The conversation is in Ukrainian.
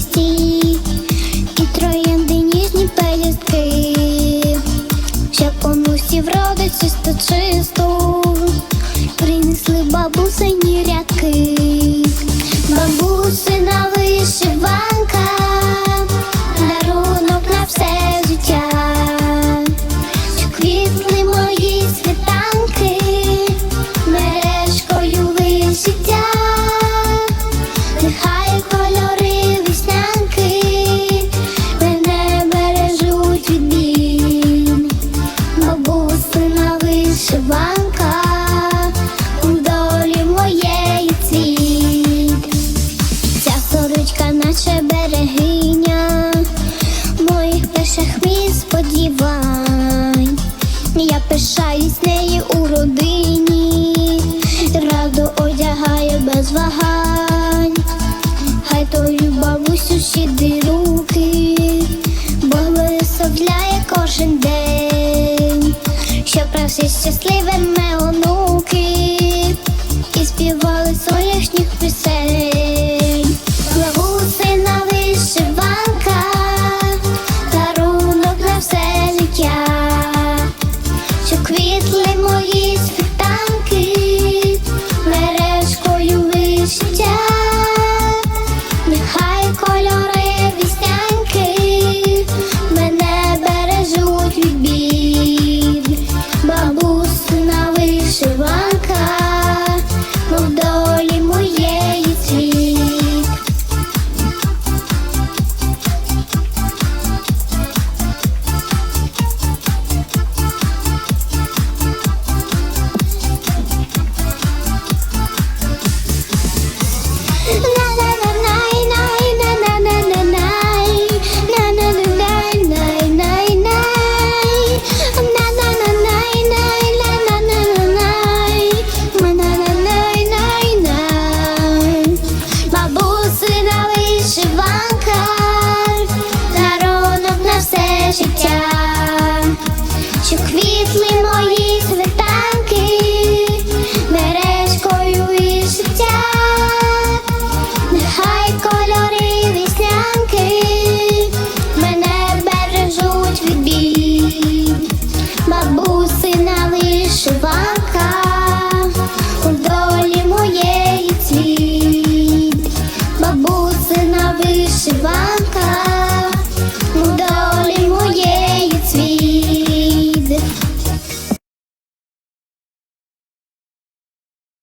барвисті і троянди ніжні пелюстки, щоб комусь вродить чисто чисту, принесли бабусині рядки, наче берегиня моїх перших міст сподівань. Я пишаюсь нею у родині, радо одягаю без вагань. Хай тою бабусю щедрі руки, бо висовляє кожен день, щоб праси щасливими онуки і співали пісень. Dwa.